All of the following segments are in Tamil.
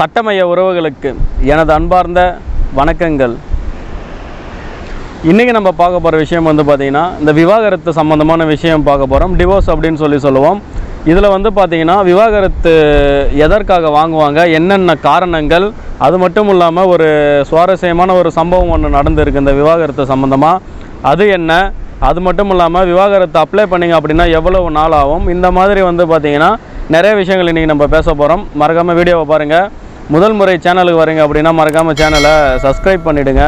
சட்டமய உறவுகளுக்கு எனது அன்பார்ந்த வணக்கங்கள். இன்றைக்கி நம்ம பார்க்க போகிற விஷயம் வந்து பார்த்திங்கன்னா இந்த விவாகரத்து சம்மந்தமான விஷயம் பார்க்க போகிறோம் டிவோர்ஸ் அப்படின்னு சொல்லி சொல்லுவோம். இதில் வந்து பார்த்திங்கன்னா விவாகரத்து எதற்காக வாங்குவாங்க என்னென்ன காரணங்கள் அது மட்டும் இல்லாமல் ஒரு சுவாரஸ்யமான ஒரு சம்பவம் ஒன்று நடந்திருக்கு இந்த விவாகரத்து சம்மந்தமாக அது என்ன? அது மட்டும் இல்லாமல் விவாகரத்து அப்ளை பண்ணிங்க அப்படின்னா எவ்வளவு நாள் ஆகும்? இந்த மாதிரி வந்து பார்த்திங்கன்னா நிறைய விஷயங்கள் இன்றைக்கி நம்ம பேச போகிறோம் மறக்காமல் வீடியோவை பாருங்கள் முதல் முறை சேனலுக்கு வரீங்க அப்படின்னா மறக்காமல் சேனலை சப்ஸ்கிரைப் பண்ணிவிடுங்க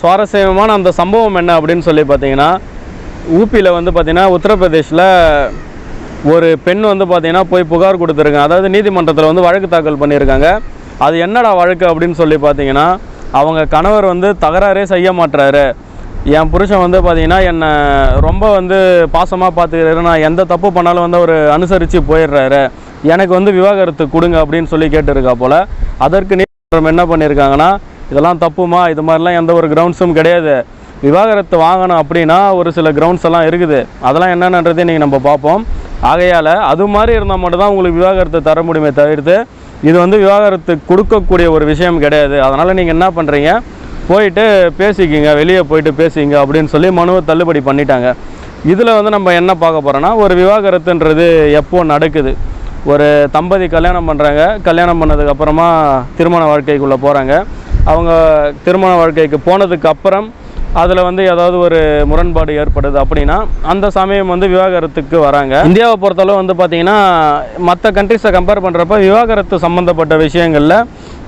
சுவாரஸ்யமான அந்த சம்பவம் என்ன அப்படின்னு சொல்லி பார்த்தீங்கன்னா ஊபியில் வந்து பார்த்திங்கன்னா உத்தரப்பிரதேஷில் ஒரு பெண் வந்து பார்த்திங்கன்னா போய் புகார் கொடுத்துருக்காங்க. அதாவது நீதிமன்றத்தில் வந்து வழக்கு தாக்கல் பண்ணியிருக்காங்க. அது என்னடா வழக்கு அப்படின்னு சொல்லி பார்த்தீங்கன்னா அவங்க கணவர் வந்து தகராறே செய்ய மாட்டுறாரு என் புருஷன் வந்து பார்த்தீங்கன்னா என்னை ரொம்ப வந்து பாசமாக பார்த்துக்கிறாரு. நான் எந்த தப்பு பண்ணாலும் வந்து அவர் அனுசரித்து போயிடுறாரு. எனக்கு வந்து விவாகரத்து கொடுங்க அப்படின்னு சொல்லி கேட்டிருக்கா போல். அதற்கு நீதிமன்றம் என்ன பண்ணியிருக்காங்கன்னா இதெல்லாம் தப்புமா? இது மாதிரிலாம் எந்த ஒரு கிரவுண்ட்ஸும் கிடையாது. விவாகரத்து வாங்கணும் அப்படின்னா ஒரு சில கிரவுண்ட்ஸ் எல்லாம் இருக்குது. அதெல்லாம் என்னென்னன்றதை நீங்கள் நம்ம பார்ப்போம். ஆகையால் அது மாதிரி இருந்தால் மட்டும்தான் உங்களுக்கு விவாகரத்து தர முடியுமே தவிர்த்து இது வந்து விவாகரத்து கொடுக்கக்கூடிய ஒரு விஷயம் கிடையாது. அதனால் நீங்கள் என்ன பண்ணுறீங்க போயிட்டு பேசிக்கிங்க. வெளியே போயிட்டு பேசிங்க அப்படின்னு சொல்லி மனுவை தள்ளுபடி பண்ணிட்டாங்க. இதில் வந்து நம்ம என்ன பார்க்க போகிறோன்னா ஒரு விவாகரத்துன்றது எப்போ நடக்குது? ஒரு தம்பதி கல்யாணம் பண்ணுறாங்க கல்யாணம் பண்ணதுக்கு அப்புறமா திருமண வாழ்க்கைக்குள்ளே போகிறாங்க அவங்க திருமண வாழ்க்கைக்கு போனதுக்கு அப்புறம் அதில் வந்து ஏதாவது ஒரு முரண்பாடு ஏற்படுது அப்படின்னா அந்த சமயம் வந்து விவாகரத்துக்கு வராங்க. இந்தியாவை பொறுத்தளவு வந்து பார்த்திங்கன்னா மற்ற கண்ட்ரிஸை கம்பேர் பண்ணுறப்ப விவாகரத்து சம்மந்தப்பட்ட விஷயங்களில்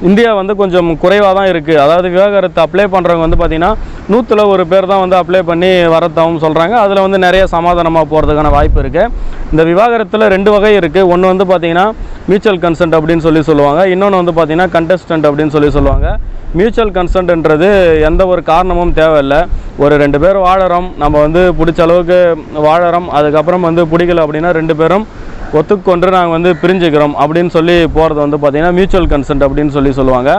இந்தியா வந்து கொஞ்சம் குறைவாக தான் இருக்குது அதாவது விவாகரத்து அப்ளை பண்ணுறவங்க வந்து பார்த்திங்கன்னா நூற்றில் ஒரு பேர் தான் வந்து அப்ளை பண்ணி வரத்தாவும் சொல்கிறாங்க அதில் வந்து நிறைய சமாதானமாக போகிறதுக்கான வாய்ப்பு இருக்குது இந்த விவாகரத்தில் ரெண்டு வகை இருக்குது ஒன்று வந்து பார்த்திங்கன்னா மியூச்சுவல் கன்சென்ட் அப்படின்னு சொல்லி சொல்லுவாங்க. இன்னொன்று வந்து பார்த்திங்கன்னா கண்டஸ்டன்ட் அப்படின்னு சொல்லி சொல்லுவாங்க. மியூச்சுவல் கன்சென்ட்ன்றது எந்த ஒரு காரணமும் தேவையில்லை. ஒரு ரெண்டு பேர் வாழறோம். நம்ம வந்து பிடிச்ச அளவுக்கு வாழறோம். அதுக்கப்புறம் வந்து பிடிக்கல அப்படின்னா ரெண்டு பேரும் ஒத்துக்கொண்டு நாங்கள் வந்து பிரிஞ்சுக்கிறோம் அப்படின்னு சொல்லி போகிறது வந்து பார்த்திங்கன்னா மியூச்சுவல் கன்சென்ட் அப்படின்னு சொல்லி சொல்லுவாங்க.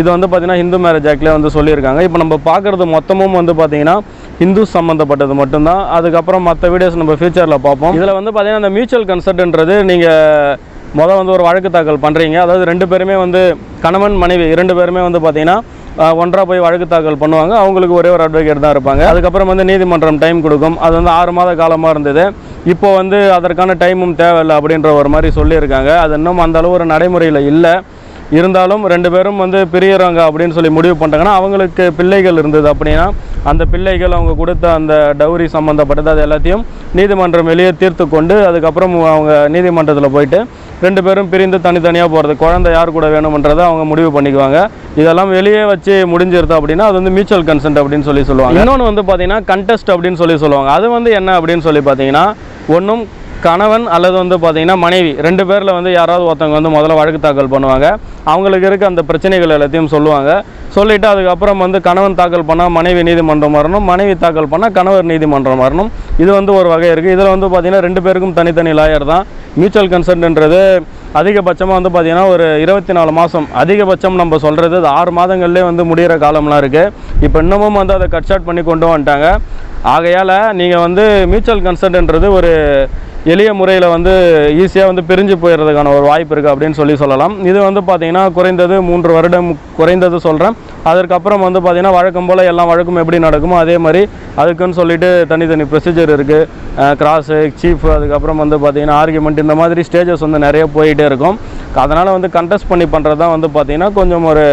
இது வந்து பார்த்திங்கன்னா ஹிந்து மேரேஜ் ஆக்ட்லேயே வந்து சொல்லியிருக்காங்க. இப்போ நம்ம பார்க்குறது மொத்தமும் வந்து பார்த்திங்கன்னா ஹிந்து சம்மந்தப்பட்டது மட்டும்தான். அதுக்கப்புறம் மற்ற வீடியோஸ் நம்ம ஃபியூச்சரில் பார்ப்போம். இதில் வந்து பார்த்திங்கன்னா அந்த மியூச்சுவல் கன்சென்ட்ன்றது நீங்கள் மொதல் வந்து ஒரு வழக்கு தாக்கல் பண்ணுறீங்க அதாவது ரெண்டு பேருமே வந்து கணவன் மனைவி இரண்டு பேருமே வந்து பார்த்திங்கன்னா ஒன்றா போய் வழக்கு தாக்கல் பண்ணுவாங்க. அவங்களுக்கு ஒரே ஒரு அட்வொகேட் தான் இருப்பாங்க. அதுக்கப்புறம் வந்து நீதிமன்றம் டைம் கொடுக்கும். அது வந்து ஆறு மாத காலமாக இருந்தது. இப்போ வந்து அதற்கான டைமும் தேவையில்லை அப்படின்ற ஒரு மாதிரி சொல்லியிருக்காங்க. அது இன்னும் அந்த அளவு ஒரு நடைமுறையில் இல்லை. இருந்தாலும் ரெண்டு பேரும் வந்து பிரியறாங்க அப்படின்னு சொல்லி முடிவு பண்ணிட்டாங்கன்னா அவங்களுக்கு பிள்ளைகள் இருந்தது அப்படின்னா அந்த பிள்ளைகள் அவங்க கொடுத்த அந்த டவுரி சம்மந்தப்பட்டது அது எல்லாத்தையும் நீதிமன்றம் வெளியே தீர்த்து கொண்டு அதுக்கப்புறம் அவங்க நீதிமன்றத்தில் போயிட்டு ரெண்டு பேரும் பிரிந்து தனித்தனியாக போகிறது குழந்தை யார் கூட வேணுமன்றதை அவங்க முடிவு பண்ணிக்குவாங்க. இதெல்லாம் வெளியே வச்சு முடிஞ்சிருது அப்படின்னா அது வந்து மியூச்சுவல் கன்சென்ட் அப்படின்னு சொல்லி சொல்லுவாங்க. இன்னொன்று வந்து பார்த்தீங்கன்னா கண்டெஸ்ட் அப்படின்னு சொல்லி சொல்லுவாங்க. அது வந்து என்ன அப்படின்னு சொல்லி பார்த்தீங்கன்னா ஒன்றும் கணவன் அல்லது வந்து பார்த்தீங்கன்னா மனைவி ரெண்டு பேரில் வந்து யாராவது ஒருத்தவங்க வந்து முதல்ல வழக்கு தாக்கல் பண்ணுவாங்க. அவங்களுக்கு இருக்க அந்த பிரச்சனைகள் எல்லாத்தையும் சொல்லுவாங்க. சொல்லிவிட்டு அதுக்கப்புறம் வந்து கணவன் தாக்கல் பண்ணால் மனைவி நீதிமன்றம் வரணும் மனைவி தாக்கல் பண்ணால் கணவர் நீதிமன்றம் வரணும். இது வந்து ஒரு வகை இருக்குது இதில் வந்து பார்த்திங்கன்னா ரெண்டு பேருக்கும் தனித்தனி லாயர் தான். மியூச்சுவல் கன்சென்ட்ன்றது அதிகபட்சமாக வந்து பார்த்திங்கன்னா ஒரு இருபத்தி நாலு மாதம் அதிகபட்சம் நம்ம சொல்கிறது அது ஆறு மாதங்கள்லேயே வந்து முடிகிற காலம்லாம் இருக்குது இப்போ இன்னமும் வந்து அதை கட் ஷார்ட் பண்ணி கொண்டு வந்துட்டாங்க. ஆகையால் நீங்கள் வந்து மியூச்சுவல் கன்சென்ட்ன்றது ஒரு எளிய முறையில் வந்து ஈஸியாக வந்து பிரிஞ்சு போயிடுறதுக்கான ஒரு வாய்ப்பு இருக்குது அப்படின்னு சொல்லி சொல்லலாம். இது வந்து பார்த்திங்கன்னா குறைந்தது மூன்று வருடம் குறைந்தது சொல்கிறேன் அதற்கப்புறம் வந்து பார்த்திங்கன்னா வழக்கம் போல் எல்லா வழக்கம் எப்படி நடக்குமோ அதே மாதிரி அதுக்குன்னு சொல்லிட்டு தனித்தனி ப்ரொசீஜர் இருக்குது கிராஸு சீஃப் அதுக்கப்புறம் வந்து பார்த்திங்கன்னா ஆர்குமெண்ட் இந்த மாதிரி ஸ்டேஜஸ் வந்து நிறைய போயிட்டே இருக்கும். அதனால் வந்து கண்டெஸ்ட் பண்ணி பண்ணுறது தான் வந்து பார்த்திங்கன்னா கொஞ்சம் ஒரு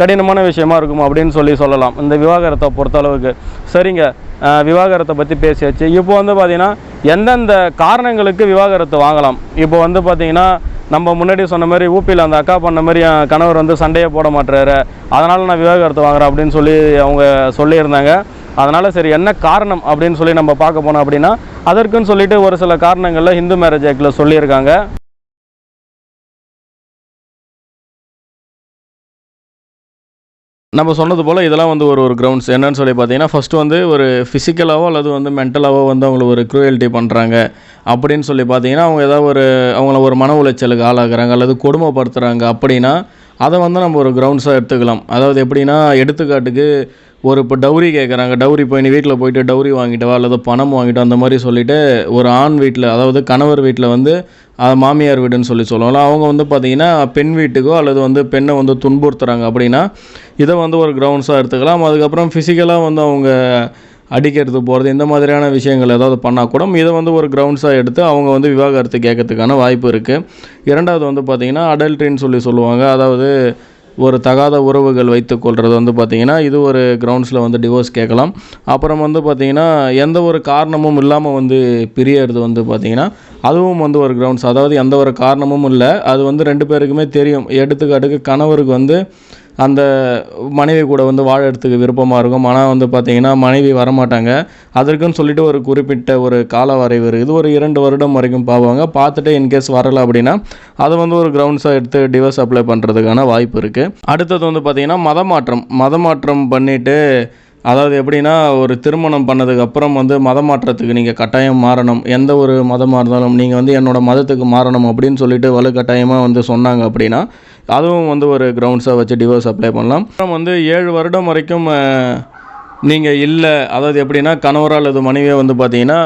கடினமான விஷயமா இருக்கும் அப்படின்னு சொல்லி சொல்லலாம். இந்த விவாகரத்தை பொறுத்தளவுக்கு. சரிங்க. விவாகரத்தை பற்றி பேசியாச்சு. இப்போ வந்து பார்த்திங்கன்னா எந்தெந்த காரணங்களுக்கு விவாகரத்து வாங்கலாம்? இப்போ வந்து பார்த்திங்கன்னா நம்ம முன்னாடி சொன்ன மாதிரி ஊப்பியில் அந்த அக்கா பண்ண மாதிரி என் கணவர் வந்து சண்டையே போட மாட்டுறாரு அதனால் நான் விவாகரத்து வாங்குறேன் அப்படின்னு சொல்லி அவங்க சொல்லியிருந்தாங்க. அதனால் சரி என்ன காரணம் அப்படின்னு சொல்லி நம்ம பார்க்க போனோம் அப்படின்னா அதற்குன்னு சொல்லிட்டு ஒரு சில காரணங்களில் ஹிந்து மேரேஜ் ஆக்டில் சொல்லியிருக்காங்க. நம்ம சொன்னது போல் இதெல்லாம் வந்து ஒரு ஒரு கிரவுண்ட்ஸ் என்னன்னு சொல்லி பார்த்தீங்கன்னா ஃபஸ்ட்டு வந்து ஒரு ஃபிசிக்கலாகவோ அல்லது வந்து மென்டலாகவோ வந்து அவங்கள ஒரு க்ரூயல்ட்டி பண்ணுறாங்க அப்படின்னு சொல்லி பார்த்தீங்கன்னா அவங்க ஏதாவது ஒரு அவங்கள ஒரு மன உளைச்சலுக்கு ஆளாகிறாங்க அல்லது கொடுமைப்படுத்துகிறாங்க அப்படின்னா அதை வந்து நம்ம ஒரு கிரவுண்ட்ஸாக எடுத்துக்கலாம். அதாவது எப்படின்னா எடுத்துக்காட்டுக்கு ஒரு இப்போ டவுரி கேட்குறாங்க டவுரி போய் நீ வீட்டில் போயிட்டு டவுரி வாங்கிட்டவா அல்லது பணம் வாங்கிட்டோம் அந்த மாதிரி சொல்லிட்டு ஒரு ஆண் வீட்டில் அதாவது கணவர் வீட்டில் வந்து மாமியார் வீடுன்னு சொல்லி சொல்லுவாங்களா அவங்க வந்து பார்த்திங்கன்னா பெண் வீட்டுக்கோ அல்லது வந்து பெண்ணை வந்து துன்புறுத்துறாங்க அப்படின்னா இதை வந்து ஒரு கிரவுண்ட்ஸாக எடுத்துக்கலாம். அதுக்கப்புறம் ஃபிசிக்கலாக வந்து அவங்க அடிக்கிறது போகிறது இந்த மாதிரியான விஷயங்கள் ஏதாவது பண்ணால் கூட இதை வந்து ஒரு கிரவுண்ட்ஸாக எடுத்து அவங்க வந்து விவாகரத்து கேட்கறதுக்கான வாய்ப்பு இருக்குது இரண்டாவது வந்து பார்த்திங்கன்னா அடல்ட்ரின்னு சொல்லி சொல்லுவாங்க. அதாவது ஒரு தகாத உறவுகள் வைத்துக்கொள்கிறது வந்து பார்த்திங்கன்னா இது ஒரு கிரவுண்ட்ஸில் வந்து டிவோர்ஸ் கேட்கலாம். அப்புறம் வந்து பார்த்திங்கன்னா எந்த ஒரு காரணமும் இல்லாமல் வந்து பிரியறது வந்து பார்த்திங்கன்னா அதுவும் வந்து ஒரு கிரவுண்ட்ஸ் அதாவது எந்த ஒரு காரணமும் இல்லை. அது வந்து ரெண்டு பேருக்குமே தெரியும். எடுத்துக்காட்டுக்கு கணவருக்கு வந்து அந்த மனைவி கூட வந்து வாழறதுக்கு விருப்பமாக இருக்கும். ஆனால் வந்து பார்த்திங்கன்னா மனைவி வரமாட்டாங்க. அதற்குன்னு சொல்லிட்டு ஒரு குறிப்பிட்ட ஒரு கால வரைவு இருக்குது ஒரு இரண்டு வருடம் வரைக்கும் பார்ப்பாங்க பார்த்துட்டு இன்கேஸ் வரலை அப்படின்னா அதை வந்து ஒரு கிரவுண்ட்ஸாக எடுத்து டிவர்ஸ் அப்ளை பண்ணுறதுக்கான வாய்ப்பு இருக்குது அடுத்தது வந்து பார்த்திங்கன்னா மதமாற்றம். மதமாற்றம் பண்ணிவிட்டு அதாவது எப்படின்னா ஒரு திருமணம் பண்ணதுக்கு அப்புறம் வந்து மதம் மாற்றத்துக்கு நீங்கள் கட்டாயம் மாறணும். எந்த ஒரு மதமாக இருந்தாலும் நீங்கள் வந்து என்னோடய மதத்துக்கு மாறணும் அப்படின்னு சொல்லிட்டு வலுக்கட்டாயமாக வந்து சொன்னாங்க அப்படின்னா அதுவும் வந்து ஒரு கிரவுண்ட்ஸாக வச்சு டிவோர்ஸ் அப்ளை பண்ணலாம். அப்புறம் வந்து ஏழு வருடம் வரைக்கும் நீங்கள் இல்லை. அதாவது எப்படின்னா கணவரோ அல்லது மனைவியை வந்து பார்த்தீங்கன்னா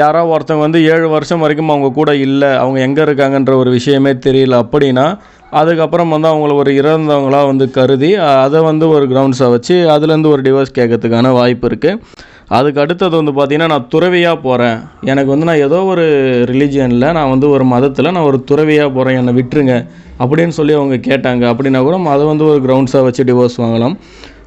யாரோ ஒருத்தவங்க வந்து ஏழு வருஷம் வரைக்கும் அவங்க கூட இல்லை. அவங்க எங்கே இருக்காங்கன்ற ஒரு விஷயமே தெரியல அப்படின்னா அதுக்கப்புறம் வந்து அவங்கள ஒரு இறந்தவங்களாக வந்து கருதி அதை வந்து ஒரு கிரவுண்ட்ஸாக வச்சு அதுலேருந்து ஒரு டிவோர்ஸ் கேட்கறதுக்கான வாய்ப்பு இருக்குது அதுக்கு அடுத்தது வந்து பார்த்திங்கன்னா நான் துறவியாக போகிறேன் எனக்கு வந்து நான் ஏதோ ஒரு ரிலீஜியனில் நான் வந்து ஒரு மதத்தில் நான் ஒரு துறவியாக போகிறேன் என்னை விட்டுருங்க. அப்படின்னு சொல்லி அவங்க கேட்டாங்க. அப்படின்னா கூட அதை வந்து ஒரு கிரவுண்ட்ஸாக வச்சு டிவோர்ஸ் வாங்கலாம்.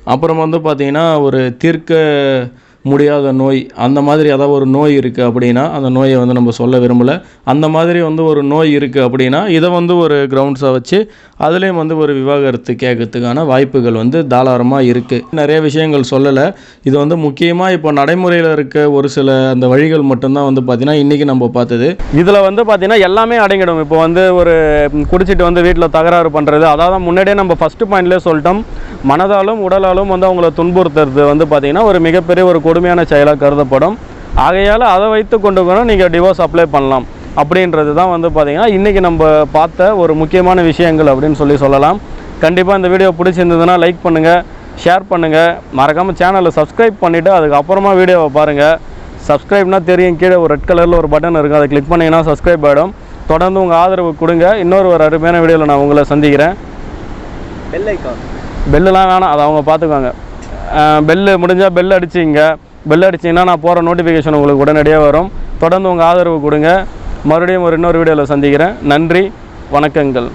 அப்புறம் வந்து பார்த்தீங்கன்னா ஒரு தீர்க்க முடியாத நோய் அந்த மாதிரி ஏதாவது ஒரு நோய் இருக்குது அப்படின்னா அந்த நோயை வந்து நம்ம சொல்ல விரும்பலை. அந்த மாதிரி வந்து ஒரு நோய் இருக்குது அப்படின்னா இதை வந்து ஒரு கிரவுண்ட்ஸாக வச்சு அதுலேயும் வந்து ஒரு விவாகரத்து கேட்கறதுக்கான வாய்ப்புகள் வந்து தாராளமாக இருக்குது நிறைய விஷயங்கள் சொல்லலை. இது வந்து முக்கியமாக இப்போ நடைமுறையில் இருக்க ஒரு சில அந்த வழிகள் மட்டும்தான் வந்து பார்த்திங்கன்னா இன்றைக்கி நம்ம பார்த்தது. இதில் வந்து பார்த்திங்கன்னா எல்லாமே அடங்கிடும். இப்போ வந்து ஒரு குடிச்சிட்டு வந்து வீட்டில் தகராறு பண்ணுறது அதாவது முன்னாடியே நம்ம ஃபஸ்ட்டு பாயிண்ட்லேயே சொல்லிட்டோம். மனதாலும் உடலாலும் வந்து அவங்கள துன்புறுத்துறது வந்து பார்த்திங்கன்னா ஒரு மிகப்பெரிய ஒரு கொடுமையான செயலாக கருதப்படும். ஆகையால் அதை வைத்து கொண்டு கூட நீங்கள் டிவோர்ஸ் அப்ளை பண்ணலாம். அப்படின்றது தான் வந்து பார்த்திங்கன்னா இன்றைக்கி நம்ம பார்த்த ஒரு முக்கியமான விஷயங்கள் அப்படின்னு சொல்லி சொல்லலாம். கண்டிப்பாக இந்த வீடியோ பிடிச்சிருந்ததுன்னா லைக் பண்ணுங்கள் ஷேர் பண்ணுங்கள் மறக்காமல் சேனலை சப்ஸ்கிரைப் பண்ணிவிட்டு அதுக்கப்புறமா வீடியோவை பாருங்கள் சப்ஸ்கிரைப்னா தெரியும் கீழே ஒரு ரெட் கலரில் ஒரு பட்டன் இருக்கும். அதை கிளிக் பண்ணிங்கன்னா சப்ஸ்கிரைப் ஆகிடும் தொடர்ந்து உங்கள் ஆதரவு கொடுங்க. இன்னொரு ஒரு அருமையான வீடியோவில் நான் உங்களை சந்திக்கிறேன். பெல் ஐக்கான் பெல்லுலாம் வேணாம் அதை அவங்க பார்த்துக்குவாங்க. பெல்லு முடிஞ்சால் பெல் அடிச்சிங்க. பெல் அடிச்சிங்கன்னா நான் போகிற நோட்டிஃபிகேஷன் உங்களுக்கு உடனடியாக வரும். தொடர்ந்து உங்கள் ஆதரவு கொடுங்க. மறுபடியும் ஒரு இன்னொரு வீடியோவில் சந்திக்கிறேன். நன்றி. வணக்கங்கள்.